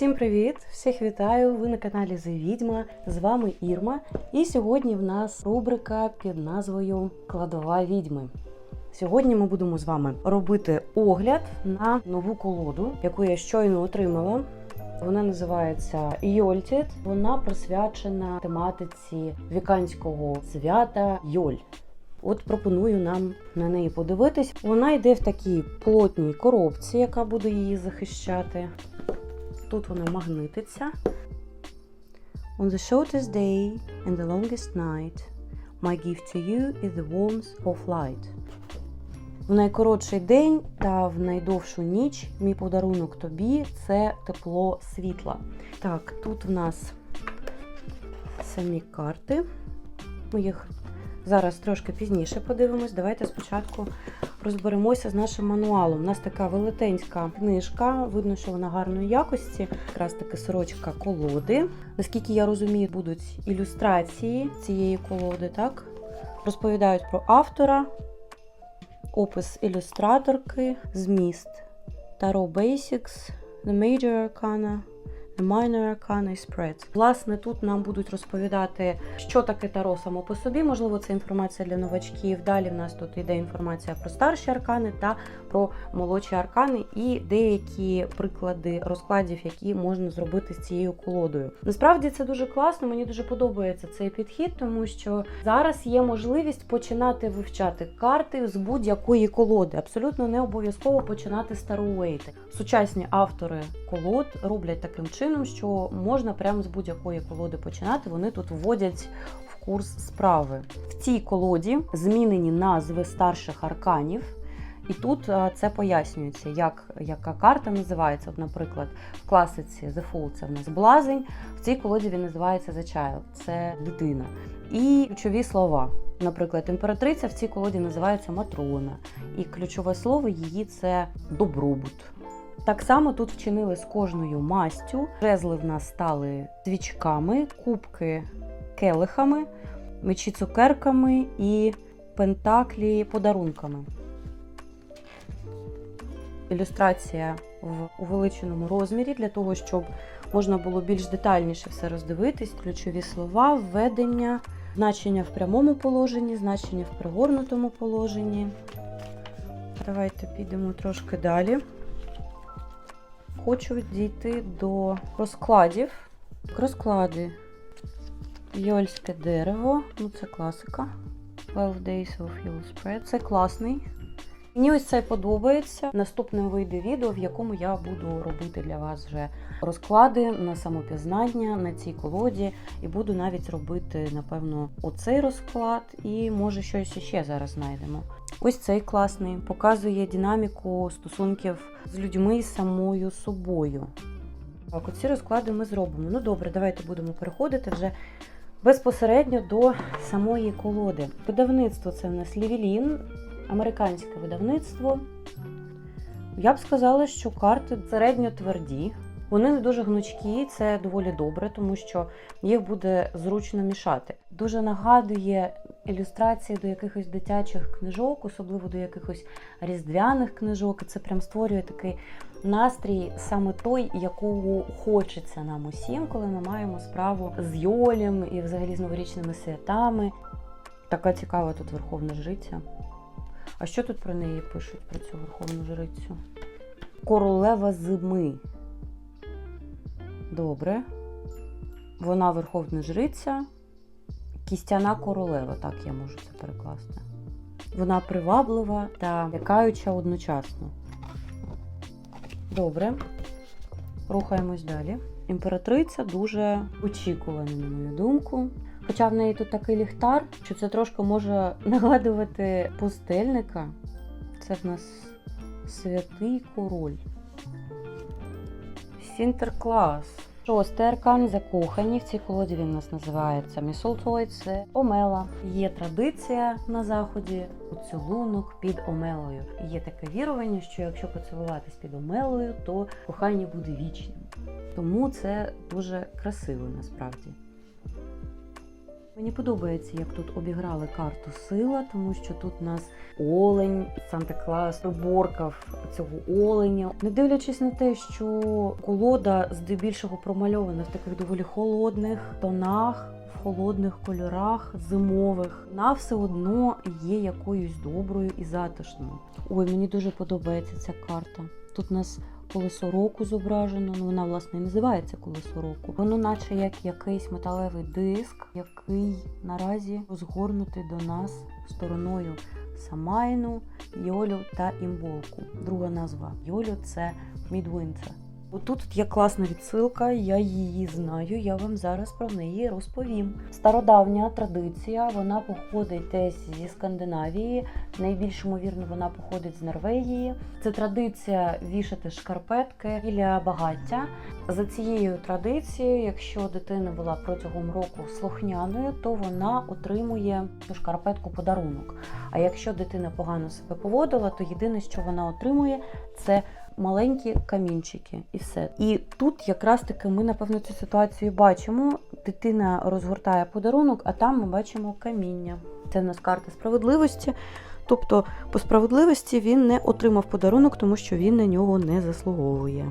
Всім привіт! Всіх вітаю! Ви на каналі The Відьма. З вами Ірма. І сьогодні в нас рубрика під назвою Кладова відьми. Сьогодні ми будемо з вами робити огляд на нову колоду, яку я щойно отримала. Вона називається Йольтіт. Вона присвячена тематиці віканського свята Йоль. От пропоную нам на неї подивитись. Вона йде в такій плотній коробці, яка буде її захищати. Тут вона магнититься. On the shortest day and the longest night, my gift to you is the warmth of light. В найкоротший день та в найдовшу ніч мій подарунок тобі це тепло світла. Так, тут в нас самі карти. Ми їх зараз трошки пізніше подивимось. Давайте спочатку розберемося з нашим мануалом. У нас така велетенська книжка, видно, що вона гарної якості. Якраз таки сорочка колоди. Наскільки я розумію, будуть ілюстрації цієї колоди, так? Розповідають про автора, опис ілюстраторки, зміст Tarot Basics, The Major Arcana, Minor Arcana і Spreads. Власне, тут нам будуть розповідати, що таке таро само по собі. Можливо, це інформація для новачків. Далі в нас тут йде інформація про старші аркани та про молодші аркани і деякі приклади розкладів, які можна зробити з цією колодою. Насправді це дуже класно. Мені дуже подобається цей підхід, тому що зараз є можливість починати вивчати карти з будь-якої колоди. Абсолютно не обов'язково починати стару Уейти. Сучасні автори колод роблять таким чином, що можна прямо з будь-якої колоди починати. Вони тут вводять в курс справи. В цій колоді змінені назви старших арканів. І тут це пояснюється, як яка карта називається. От, наприклад, в класиці The Fool це в нас блазень, в цій колоді він називається The Child, це дитина. І ключові слова. Наприклад, імператриця в цій колоді називається Матрона, і ключове слово її це добробут. Так само тут вчинили з кожною мастю. Жезли в нас стали свічками, кубки келихами, мечі цукерками і пентаклі подарунками. Ілюстрація в увеличеному розмірі для того, щоб можна було більш детальніше все роздивитись. Ключові слова, введення, значення в прямому положенні, значення в пригорнутому положенні. Давайте підемо трошки далі. Хочу дійти до розкладів. Розклади. Йольське дерево, ну це класика. 12 Days of Yule Spread. Це класний. Мені ось це подобається. Наступним вийде відео, в якому я буду робити для вас вже розклади на самопізнання на цій колоді. І буду навіть робити, напевно, оцей розклад, і може щось ще зараз знайдемо. Ось цей класний, показує динаміку стосунків з людьми і самою собою. Так, оці розклади ми зробимо. Ну добре, давайте будемо переходити вже безпосередньо до самої колоди. Видавництво це в нас Лівілін, американське видавництво. Я б сказала, що карти середньо тверді. Вони не дуже гнучкі, це доволі добре, тому що їх буде зручно мішати. Дуже нагадує ілюстрації до якихось дитячих книжок, особливо до якихось різдвяних книжок. І це прям створює такий настрій, саме той, якого хочеться нам усім, коли ми маємо справу з Йолем і взагалі з новорічними святами. Така цікава тут верховна жриця. А що тут про неї пишуть, про цю верховну жрицю? Королева зими. Добре. Вона верховна жриця, кістяна королева, так я можу це перекласти. Вона приваблива та лякаюча одночасно. Добре. Рухаємось далі. Імператриця дуже очікувана, на мою думку. Хоча в неї тут такий ліхтар, що це трошки може нагадувати пустельника. Це в нас святий король. Сінтерклас. Шостий аркан закохані. В цій колоді він у нас називається Місолтой. Це Омела. Є традиція на заході поцілунок під Омелою. Є таке вірування, що якщо поцілуватись під Омелою, то кохання буде вічним. Тому це дуже красиво насправді. Мені подобається, як тут обіграли карту сила, тому що тут у нас олень, Санта Клаус приборкав цього оленя. Не дивлячись на те, що колода здебільшого промальована в таких доволі холодних тонах. Холодних кольорах зимових вона все одно є якоюсь доброю і затишною. Ой, мені дуже подобається ця карта. Тут у нас колесо року зображено. Ну вона власне і називається колесо року. Воно, наче як якийсь металевий диск, який наразі розгорнутий до нас стороною Самайну, Йолю та Імболку. Друга назва Йолю це Мідвинтер. Отут є класна відсилка, я її знаю, я вам зараз про неї розповім. Стародавня традиція, вона походить десь зі Скандинавії. Найбільш ймовірно, вона походить з Норвегії. Це традиція вішати шкарпетки біля багаття. За цією традицією, якщо дитина була протягом року слухняною, то вона отримує цю шкарпетку подарунок. А якщо дитина погано себе поводила, то єдине, що вона отримує, це маленькі камінчики, і все. І тут якраз таки ми, напевно, цю ситуацію бачимо. Дитина розгортає подарунок, а там ми бачимо каміння. Це в нас карта справедливості. Тобто, по справедливості він не отримав подарунок, тому що він на нього не заслуговує.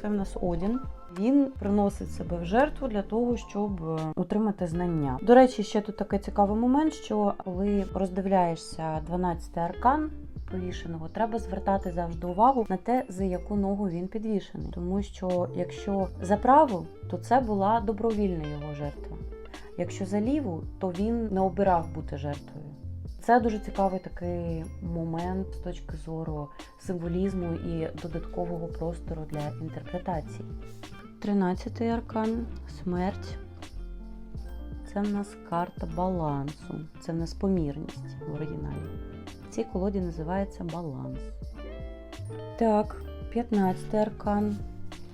Це в нас Одін. Він приносить себе в жертву для того, щоб е, отримати знання. До речі, ще тут такий цікавий момент, що коли роздивляєшся 12 аркан повішеного, треба звертати завжди увагу на те, за яку ногу він підвішений. Тому що якщо за праву, то це була добровільна його жертва. Якщо за ліву, то він не обирав бути жертвою. Це дуже цікавий такий момент з точки зору символізму і додаткового простору для інтерпретації. Тринадцятий аркан смерть. Це в нас карта балансу. Це в нас помірність в оригіналі. Цій колоді називається баланс. Так, 15-й аркан.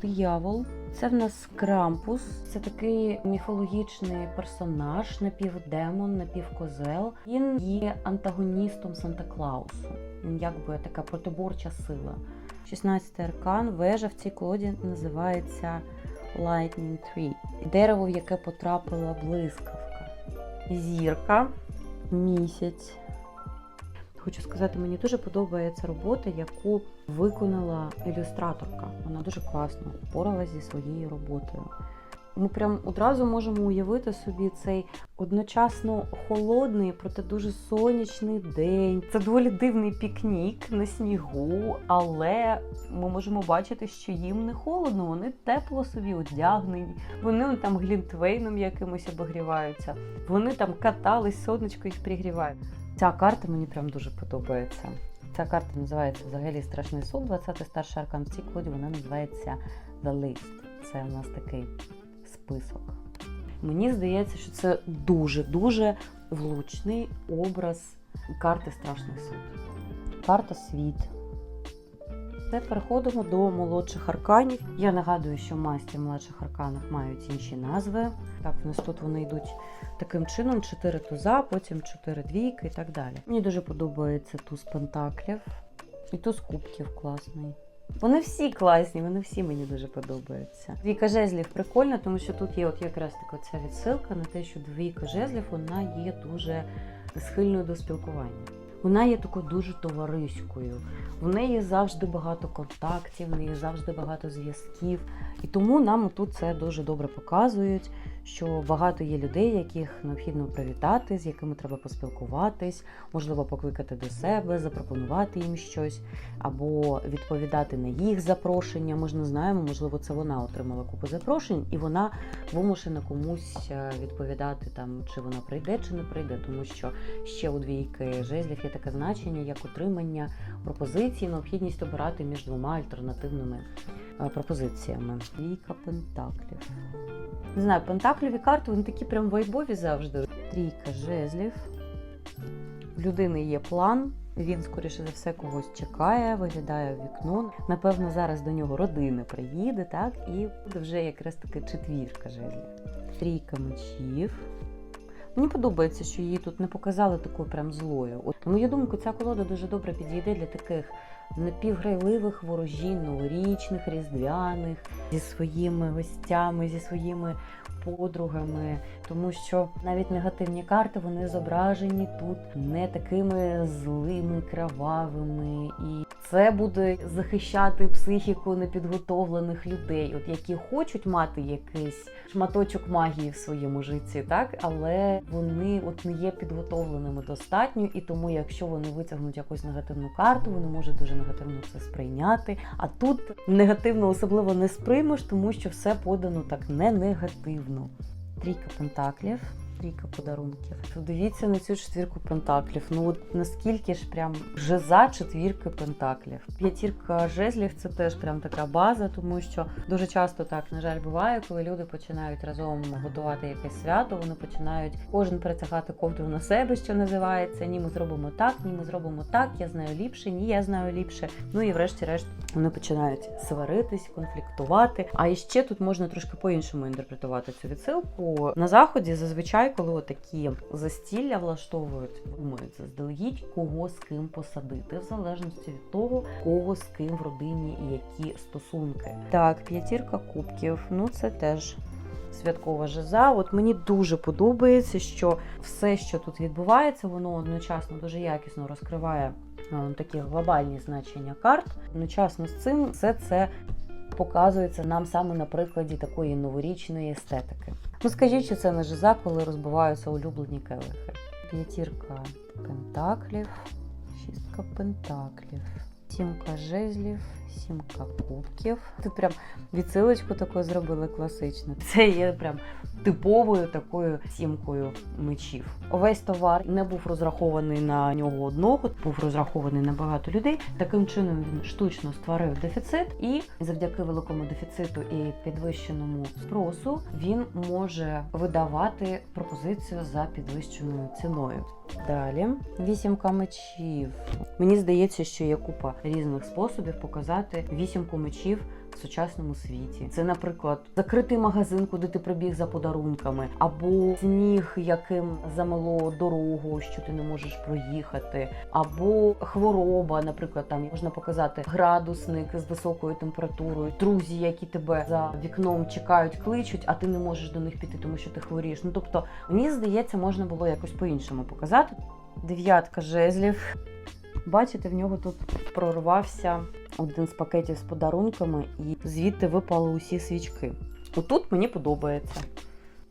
Диявол. Це в нас Крампус. Це такий міфологічний персонаж, напівдемон, напівкозел. Він є антагоністом Санта Клаусу. Він якби така протиборча сила. 16-й аркан. Вежа в цій колоді називається Lightning Tree. Дерево, в яке потрапила блискавка. Зірка, місяць. Хочу сказати, мені дуже подобається робота, яку виконала ілюстраторка. Вона дуже класно впоралася зі своєю роботою. Ми прям одразу можемо уявити собі цей одночасно холодний, проте дуже сонячний день. Це доволі дивний пікнік на снігу, але ми можемо бачити, що їм не холодно, вони тепло собі одягнені, вони там глінтвейном якимось обогріваються, вони там катались, сонечко їх пригріває. Ця карта мені прям дуже подобається. Ця карта називається взагалі Страшний суд, 20 старший аркан в цій коді, вона називається The List. Це у нас такий список. Мені здається, що це дуже-дуже влучний образ карти Страшний суд. Карта світ. Тепер переходимо до молодших арканів. Я нагадую, що масті в молодших арканах мають інші назви. Так, в нас тут вони йдуть таким чином: 4 туза, потім 4 двійки і так далі. Мені дуже подобається туз пентаклів і туз кубків класний. Вони всі класні, вони всі мені дуже подобаються. Двійка жезлів прикольна, тому що тут є от якраз така ця відсилка на те, що двійка жезлів вона є дуже схильною до спілкування. Вона є такою дуже товариською. В неї завжди багато контактів, в неї завжди багато зв'язків. І тому нам тут це дуже добре показують, що багато є людей, яких необхідно привітати, з якими треба поспілкуватись, можливо, покликати до себе, запропонувати їм щось, або відповідати на їх запрошення. Ми ж не знаємо, можливо, це вона отримала купу запрошень, і вона вимушена комусь е, відповідати там, чи вона прийде, чи не прийде, тому що ще у двійки жезлів є таке значення, як отримання пропозиції, необхідність обирати між двома альтернативними пропозиціями. Двійка пентаклів. Не знаю, пентаклеві карти вони такі прям вайбові завжди. Трійка жезлів. В людини є план. Він, скоріше за все, когось чекає, виглядає в вікно. Напевно, зараз до нього родина приїде, так, і буде вже якраз таки четвірка жезлів. Трійка мечів. Мені подобається, що її тут не показали такою прям злою. От На мою думку, ця колода дуже добре підійде для таких напівграйливих ворожінь, новорічних, різдвяних, зі своїми гостями, зі своїми подругами, тому що навіть негативні карти вони зображені тут не такими злими, кровавими, і це буде захищати психіку непідготовлених людей, от які хочуть мати якийсь шматочок магії в своєму житті, так? Але вони от не є підготовленими достатньо, і тому, якщо вони витягнуть якусь негативну карту, вони можуть дуже негативно це сприйняти. А тут негативно особливо не сприймеш, тому що все подано так не негативно. Трійка пентаклів. Трійка подарунків. Подивіться на цю четвірку пентаклів. Ну от наскільки ж прям жиза четвірки пентаклів. П'ятірка жезлів це теж прям така база, тому що дуже часто так, на жаль, буває, коли люди починають разом готувати якесь свято, вони починають кожен перетягати ковдру на себе, що називається. Ні, ми зробимо так, ні, ми зробимо так. Я знаю ліпше, ні, я знаю ліпше. Ну і врешті-решт вони починають сваритись, конфліктувати. А іще тут можна трошки по-іншому інтерпретувати цю відсилку. На заході зазвичай, коли такі застілля влаштовують, думають заздалегідь, кого з ким посадити, в залежності від того, кого з ким в родині і які стосунки. Так, п'ятірка кубків, ну це теж. Святкова жиза. От мені дуже подобається, що все, що тут відбувається, воно одночасно дуже якісно розкриває е, такі глобальні значення карт. Одночасно з цим все це показується нам саме на прикладі такої новорічної естетики. Ну скажіть, що це не жиза, коли розбиваються улюблені келихи. П'ятірка пентаклів, шістка пентаклів, сімка жезлів, сімка кубків. Тут прям відсилочку таку зробили класичну. Це є прям типовою такою сімкою мечів. Увесь товар не був розрахований на нього одного, був розрахований на багато людей. Таким чином він штучно створив дефіцит, і завдяки великому дефіциту і підвищеному спросу він може видавати пропозицію за підвищеною ціною. Далі вісімка мечів. Мені здається, що є купа різних способів показати вісімку мечів в сучасному світі. Це, наприклад, закритий магазин, куди ти прибіг за подарунками, або сніг, яким замело дорогу, що ти не можеш проїхати, або хвороба, наприклад, там можна показати градусник з високою температурою, друзі, які тебе за вікном чекають, кличуть, а ти не можеш до них піти, тому що ти хворієш. Ну тобто, мені здається, можна було якось по-іншому показати. Дев'ятка жезлів. Бачите, в нього тут прорвався один з пакетів з подарунками, і звідти випали усі свічки. Отут мені подобається.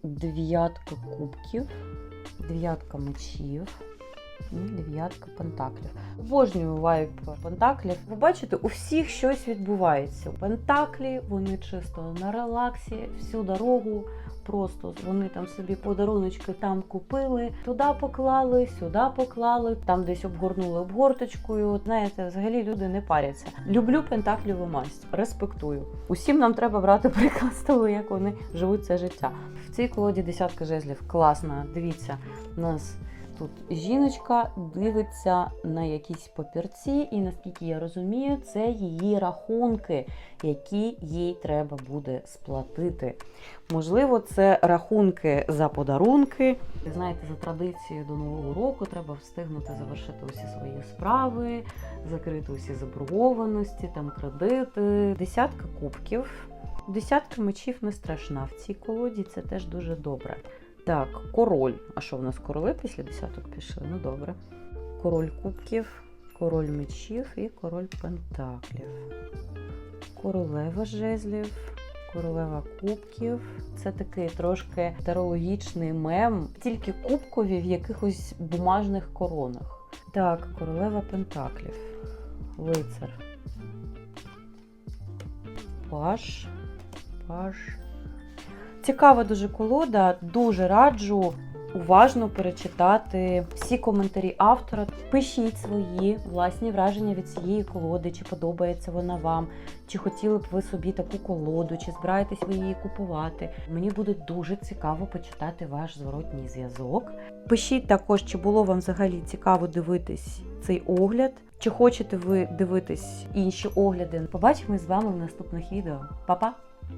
Дев'ятка кубків, дев'ятка мечів дев'ятка пентаклів. Обожнюю вайб пентаклів. Ви бачите, у всіх щось відбувається. Пентаклі, вони чисто на релаксі, всю дорогу. Просто вони там собі подаруночки там купили, туди поклали, сюди поклали, там десь обгорнули обгорточкою. Знаєте, взагалі люди не паряться. Люблю пентакліву масть, респектую. Усім нам треба брати приклад з того, як вони живуть це життя. В цій колоді десятка жезлів класна. Дивіться, у нас тут жіночка дивиться на якісь папірці, і наскільки я розумію, це її рахунки, які їй треба буде сплатити. Можливо, це рахунки за подарунки. Знаєте, за традицією до нового року треба встигнути завершити усі свої справи, закрити усі заборгованості, там кредити. Десятка кубків. Десятка мечів не страшна в цій колоді, це теж дуже добре. Так, король. А що в нас короли після десяток пішли? Ну добре. Король кубків, король мечів і король пентаклів. Королева жезлів, королева кубків. Це такий трошки тарологічний мем, тільки кубкові в якихось бумажних коронах. Так, королева пентаклів, лицар. Паш, паш. Цікава дуже колода, дуже раджу уважно перечитати всі коментарі автора. Пишіть свої власні враження від цієї колоди, чи подобається вона вам, чи хотіли б ви собі таку колоду, чи збираєтесь ви її купувати. Мені буде дуже цікаво почитати ваш зворотній зв'язок. Пишіть також, чи було вам взагалі цікаво дивитись цей огляд. Чи хочете ви дивитись інші огляди? Побачимо з вами в наступних відео. Па-па!